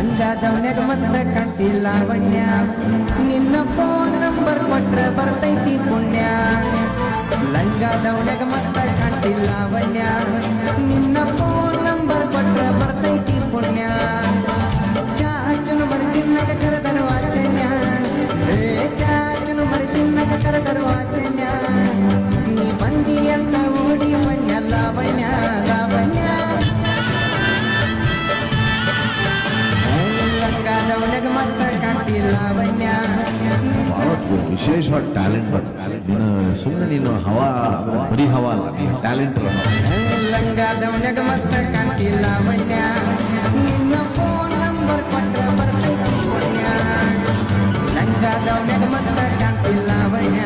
ಲಂಗಾದವನ್ಯಾಗ ಮತ್ತ ಕಂಟಿಲ್ಲ ಲಾವಣ್ಯ ನಿನ್ನ phone number ಕೊಟ್ರ ಬರ್ತೈತಿ ಪುಣ್ಯ ಲಂಗಾದವನ್ಯಾಗ ಮತ್ತ ಕಂಟಿಲ್ಲ ಲಾವಣ್ಯ ನಿನ್ನ ಫೋನ್ ನಂಬರ್ ಕೊಟ್ರ ಬರ್ತೈತಿ ಪುಣ್ಯ ಚಾಚುನು ಮರಿ ತಿನ್ನಕ ಕರೆದರು ವಾಚನ್ಯ ಏ ಚಾಚುನು ಮರಿ ತಿನ್ನಕ ಕರೆದರು ವಾಚನ್ಯ ವಿಶೇಷವಾದ ಟ್ಯಾಲೆಂಟ್ ನೀನು ಸುಮ್ಮನೆ ನೀನು ಹವಾ, ಬರೀ ಹವಾ ಅಲ್ಲ ನೀನು ಟ್ಯಾಲೆಂಟ್ ಲಂಗಾದವನಿಗ ಮತ್ತ ಕಾಂತಿ ಲಾವಣ್ಯ ನಿನ್ನ ಫೋನ್ ನಂಬರ್ ಕೊಟ್ರ ಬರ್ತೈತಿ ಬಣ್ಣ ಲಂಗಾದವನಿಗ ಮತ್ತ ಕಾಣ್ತಿಲ್ಲ ಲಾವಣ್ಯ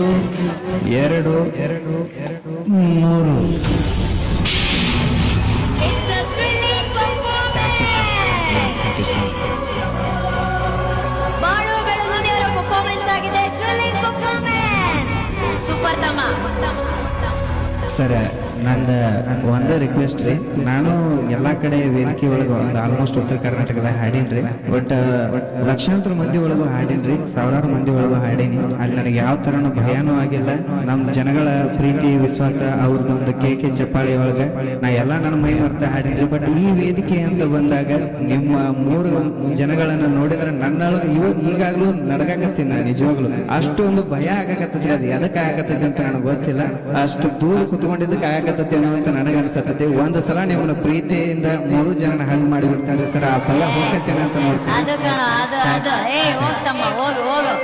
ಒಂದು ಎರಡು ಎರಡು ಮೂರು ಸೂಪರ್ ತಮ್ಮ. ಸರ್. ನಂದು ಒಂದೇ ರಿಕ್ವೆಸ್ಟ್ ರೀ. ನಾನು ಎಲ್ಲಾ ಕಡೆ ವೇದಿಕೆ ಒಳಗೆ ಒಂದು ಆಲ್ಮೋಸ್ಟ್ ಉತ್ತರ ಕರ್ನಾಟಕದಾಗ ಹಾಡೀನ್ರಿ. ಬಟ್ ಲಕ್ಷಾಂತರ ಮಂದಿ ಒಳಗೂ ಹಾಡೀನ್ರಿ. ಸಾವಿರಾರು ಮಂದಿ ಒಳಗೂ ಹಾಡೀನಿ. ಅಲ್ಲಿ ನನಗೆ ಯಾವ ತರನು ಭಯನೂ ಆಗಿಲ್ಲ. ನಮ್ಮ ಜನಗಳ ಪ್ರೀತಿ, ವಿಶ್ವಾಸ ಅವ್ರದ್ದು ಒಂದು ಕೆ ಚಪ್ಪಾಳಿ ಒಳಗೆ ನಾ ಎಲ್ಲ ನನ್ನ ಮೈ ಮರ್ತ ಹಾಡೀನ್ರಿ. ಬಟ್ ಈ ವೇದಿಕೆ ಅಂತ ಬಂದಾಗ ನಿಮ್ಮ ಮೂರು ಜನಗಳನ್ನ ನೋಡಿದ್ರೆ ನನ್ನ ಇವಾಗ ಈಗಾಗಲೂ ನಡಗಾಕತ್ತೀನಿ ನಾನು ನಿಜವಾಗ್ಲೂ. ಅಷ್ಟು ಒಂದು ಭಯ ಆಗಾಕತ್ತೈತಿ ಅದು. ಎದಕ್ಕೆ ಆಗತ್ತೈತಿ ಅಂತ ನನಗೆ ಗೊತ್ತಿಲ್ಲ. ಅಷ್ಟು ದೂರ ಕುತ್ಕೊಂಡಿದ್ದಕ್ಕೆ ಆಗಕತ್ತೈತಿ ಅನ್ನೋ ಅಂತ ನನಗೆ ಅನ್ಸತೈತಿ ಒಂದ್ ಸಲ ನಿಮ್ಮನ್ನ ಪ್ರೀತಿಯಿಂದ ಮೂರು ಜನ ಹಂಗ್ ಮಾಡಿ ಬಿಡ್ತಾರೆ ಸರ್. ಆ ಭಯ ಹೋಗತ್ತೇನೆ ಅಂತ ನೋಡ್ತೀನಿ. ಅದು ಅದು ಏ, ಹೋಗ್ ಹೋಗು ಹೋಗು.